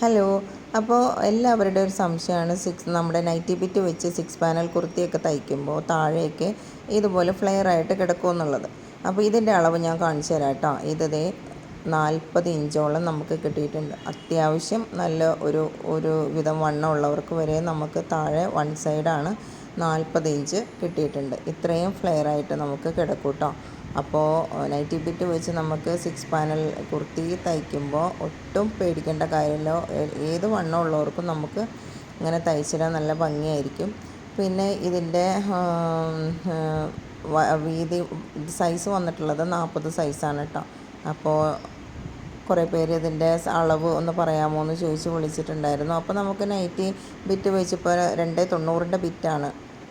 Hello അപ്പോൾ എല്ലാവരുടെ ഒരു സംശയമാണ്. സിക്സ് നമ്മുടെ നൈറ്റി പിറ്റ് വെച്ച് സിക്സ് പാനൽ കുർത്തിയൊക്കെ തയ്ക്കുമ്പോൾ താഴേക്ക് ഇതുപോലെ ഫ്ലെയർ ആയിട്ട് കിടക്കുമെന്നുള്ളത് അപ്പോൾ ഇതിന്റെ അളവ് ഞാൻ കാണിച്ചു തരാം കേട്ടോ. ഇതേ നാൽപ്പത് ഇഞ്ചോളം നമുക്ക് കിട്ടിയിട്ടുണ്ട്. അത്യാവശ്യം നല്ല ഒരു ഒരു വിധം വണ്ണമുള്ളവർക്ക് വരെ നമുക്ക് താഴെ വൺ സൈഡാണ് നാൽപ്പത് ഇഞ്ച് കിട്ടിയിട്ടുണ്ട്. ഇത്രയും ഫ്ലെയർ ആയിട്ട് നമുക്ക് കിടക്കും കേട്ടോ. അപ്പോൾ നൈറ്റി ബിറ്റ് വെച്ച് നമുക്ക് സിക്സ് പാനൽ കുർത്തി തയ്ക്കുമ്പോൾ ഒട്ടും പേടിക്കേണ്ട കാര്യമില്ല. ഏത് വണ്ണം ഉള്ളവർക്കും നമുക്ക് ഇങ്ങനെ തയ്ച്ചിടാൻ നല്ല ഭംഗിയായിരിക്കും. പിന്നെ ഇതിന്റെ വീതി സൈസ് വന്നിട്ടുള്ളത് നാൽപ്പത് സൈസാണ് കേട്ടോ അപ്പോൾ കുറേ പേര് ഇതിന്റെ അളവ് ഒന്ന് പറയാമോ എന്ന് ചോദിച്ച് വിളിച്ചിട്ടുണ്ടായിരുന്നു. അപ്പോൾ നമുക്ക് നൈറ്റി ബിറ്റ് വെച്ചിപ്പോൾ രണ്ട് തൊണ്ണൂറിന്റെ ബിറ്റാണ്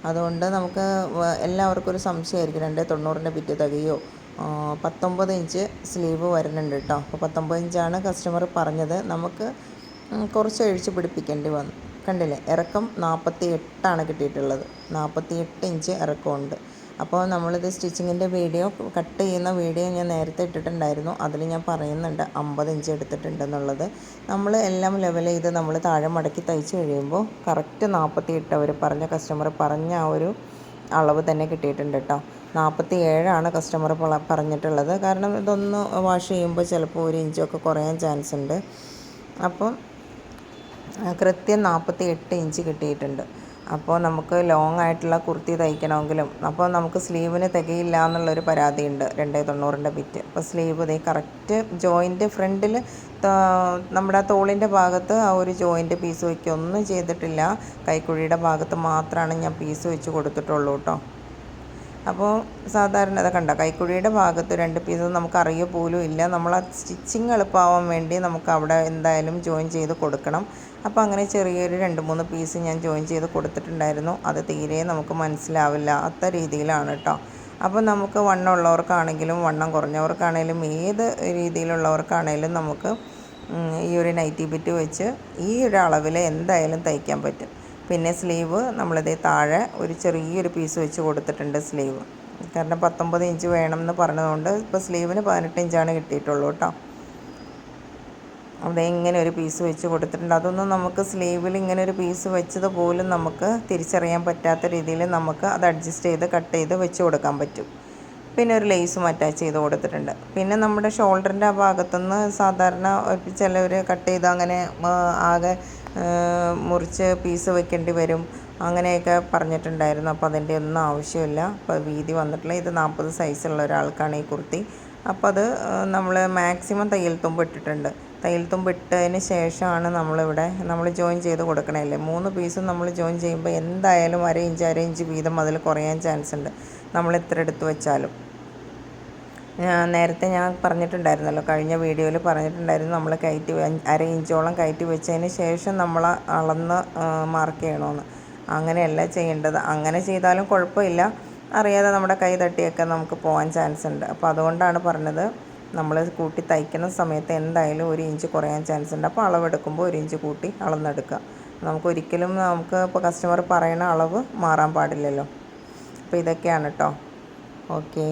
അതുകൊണ്ട് നമുക്ക് എല്ലാവർക്കും ഒരു സംശയമായിരിക്കും. രണ്ട് തൊണ്ണൂറിന്റെ ബിറ്റ് തികയോ? പത്തൊമ്പത് ഇഞ്ച് സ്ലീവ് വരുന്നുണ്ട് കേട്ടോ. അപ്പോൾ പത്തൊമ്പത് ഇഞ്ചാണ് കസ്റ്റമർ പറഞ്ഞത്. നമുക്ക് കുറച്ച് അഴിച്ച് പിടിപ്പിക്കേണ്ടി വന്നു. കണ്ടില്ലേ? ഇറക്കം നാൽപ്പത്തി എട്ടാണ് കിട്ടിയിട്ടുള്ളത്. നാൽപ്പത്തി എട്ട് ഇഞ്ച് ഇറക്കമുണ്ട്. അപ്പോൾ നമ്മളിത് സ്റ്റിച്ചിങ്ങിന്റെ വീഡിയോ കട്ട് ചെയ്യുന്ന വീഡിയോ ഞാൻ നേരത്തെ ഇട്ടിട്ടുണ്ടായിരുന്നു. അതിൽ ഞാൻ പറയുന്നുണ്ട് അമ്പത് ഇഞ്ച് എടുത്തിട്ടുണ്ടെന്നുള്ളത്. നമ്മൾ എല്ലാം ലെവൽ ചെയ്ത് നമ്മൾ താഴെ മടക്കി തയ്ച്ച് കഴിയുമ്പോൾ കറക്റ്റ് നാൽപ്പത്തി എട്ട് അവർ പറഞ്ഞ കസ്റ്റമർ പറഞ്ഞ ആ ഒരു അളവ് തന്നെ കിട്ടിയിട്ടുണ്ട് കേട്ടോ നാൽപ്പത്തി ഏഴാണ് കസ്റ്റമർ പറഞ്ഞിട്ടുള്ളത്. കാരണം ഇതൊന്ന് വാഷ് ചെയ്യുമ്പോൾ ചിലപ്പോൾ ഒരു ഇഞ്ചൊക്കെ കുറയാൻ ചാൻസ് ഉണ്ട്. അപ്പം കൃത്യം നാൽപ്പത്തി എട്ട് ഇഞ്ച് കിട്ടിയിട്ടുണ്ട്. അപ്പോൾ നമുക്ക് ലോങ് ആയിട്ടുള്ള കുർത്തി തയ്ക്കണമെങ്കിലും. അപ്പോൾ നമുക്ക് സ്ലീവിന് തികയില്ല എന്നുള്ളൊരു പരാതിയുണ്ട് രണ്ടേ തൊണ്ണൂറിന്റെ ബിറ്റ് അപ്പോൾ സ്ലീവ് ഇതേ കറക്റ്റ് ജോയിന്റ് ഫ്രണ്ടിൽ നമ്മുടെ തോളിന്റെ ഭാഗത്ത് ആ ഒരു ജോയിന്റ് പീസ് വയ്ക്കൊന്നും ചെയ്തിട്ടില്ല. കൈക്കുഴിയുടെ ഭാഗത്ത് മാത്രമാണ് ഞാൻ പീസ് വെച്ച് കൊടുത്തിട്ടുള്ളൂ കേട്ടോ അപ്പോൾ സാധാരണ അത് കണ്ട? കൈക്കുഴിയുടെ ഭാഗത്ത് രണ്ട് പീസ് നമുക്ക് അറിയ പോലും ഇല്ല. നമ്മൾ ആ സ്റ്റിച്ചിങ് എളുപ്പമാവാൻ വേണ്ടി നമുക്ക് അവിടെ എന്തായാലും ജോയിൻ ചെയ്ത് കൊടുക്കണം. അപ്പോൾ അങ്ങനെ ചെറിയൊരു രണ്ട് മൂന്ന് പീസ് ഞാൻ ജോയിൻ ചെയ്ത് കൊടുത്തിട്ടുണ്ടായിരുന്നു. അത് തീരെ നമുക്ക് മനസ്സിലാവില്ല അത്ത രീതിയിലാണ് കേട്ടോ അപ്പോൾ നമുക്ക് വണ്ണം ഉള്ളവർക്കാണെങ്കിലും വണ്ണം കുറഞ്ഞവർക്കാണെങ്കിലും ഏത് രീതിയിലുള്ളവർക്കാണെങ്കിലും നമുക്ക് ഈ ഒരു നൈറ്റി ബിറ്റ് വെച്ച് ഈ ഒരു അളവിൽ എന്തായാലും തയ്ക്കാൻ പറ്റും. പിന്നെ സ്ലീവ് നമ്മളിത് താഴെ ഒരു ചെറിയൊരു പീസ് വെച്ച് കൊടുത്തിട്ടുണ്ട് സ്ലീവ്. കാരണം പത്തൊമ്പത് ഇഞ്ച് വേണം എന്ന് പറഞ്ഞതുകൊണ്ട് ഇപ്പോൾ സ്ലീവിന് പതിനെട്ട് ഇഞ്ചാണ് കിട്ടിയിട്ടുള്ളൂ കേട്ടോ അവിടെ ഇങ്ങനെ ഒരു പീസ് വെച്ച് കൊടുത്തിട്ടുണ്ട്. അതൊന്നും നമുക്ക് സ്ലീവിൽ ഇങ്ങനെ ഒരു പീസ് വെച്ചത് പോലും നമുക്ക് തിരിച്ചറിയാൻ പറ്റാത്ത രീതിയിൽ നമുക്ക് അത് അഡ്ജസ്റ്റ് ചെയ്ത് കട്ട് ചെയ്ത് വെച്ച് കൊടുക്കാൻ പറ്റും. പിന്നെ ഒരു ലേസും അറ്റാച്ച് ചെയ്ത് കൊടുത്തിട്ടുണ്ട്. പിന്നെ നമ്മുടെ ഷോൾഡറിന്റെ ആ ഭാഗത്തുനിന്ന് സാധാരണ ചിലവർ കട്ട് ചെയ്ത് അങ്ങനെ ആകെ മുറിച്ച് പീസ് വെക്കേണ്ടി വരും. അങ്ങനെയൊക്കെ പറഞ്ഞിട്ടുണ്ടായിരുന്നു. അപ്പോൾ അതിന്റെ ഒന്നും ആവശ്യമില്ല. അപ്പോൾ വീതി വന്നിട്ടില്ല. ഇത് നാൽപ്പത് സൈസുള്ള ഒരാൾക്കാണ് ഈ കുർത്തി. അപ്പോൾ അത് നമ്മൾ മാക്സിമം തയ്യൽ തുമ്പ് ഇട്ടിട്ടുണ്ട്. തയ്യൽ തുമ്പ് ഇട്ടതിന് ശേഷമാണ് നമ്മളിവിടെ നമ്മൾ ജോയിൻ ചെയ്ത് കൊടുക്കണല്ലേ മൂന്ന് പീസും നമ്മൾ ജോയിൻ ചെയ്യുമ്പോൾ എന്തായാലും അര ഇഞ്ച് അര ഇഞ്ച് വീതം അതിൽ കുറയാൻ ചാൻസ് ഉണ്ട്. നമ്മൾ എത്ര എടുത്ത് വെച്ചാലും. ഞാൻ നേരത്തെ ഞാൻ പറഞ്ഞിട്ടുണ്ടായിരുന്നല്ലോ കഴിഞ്ഞ വീഡിയോയിൽ പറഞ്ഞിട്ടുണ്ടായിരുന്നു നമ്മൾ കയറ്റി അര ഇഞ്ചോളം കയറ്റി വെച്ചതിന് ശേഷം നമ്മൾ അളന്ന് മാർക്ക് ചെയ്യണമെന്ന് അങ്ങനെയല്ല ചെയ്യേണ്ടത്. അങ്ങനെ ചെയ്താലും കുഴപ്പമില്ല. അറിയാതെ നമ്മുടെ കൈ തട്ടിയൊക്കെ നമുക്ക് പോകാൻ ചാൻസ് ഉണ്ട്. അപ്പോൾ അതുകൊണ്ടാണ് പറഞ്ഞത് നമ്മൾ കൂട്ടി തയ്ക്കുന്ന സമയത്ത് എന്തായാലും ഒരു ഇഞ്ച് കുറയാൻ ചാൻസ് ഉണ്ട്. അപ്പോൾ അളവെടുക്കുമ്പോൾ ഒരു ഇഞ്ച് കൂട്ടി അളന്നെടുക്കുക. നമുക്ക് ഒരിക്കലും നമുക്ക് ഇപ്പോൾ കസ്റ്റമർ പറയുന്ന അളവ് മാറാൻ പാടില്ലല്ലോ. അപ്പോൾ ഇതൊക്കെയാണ് കേട്ടോ ഓക്കേ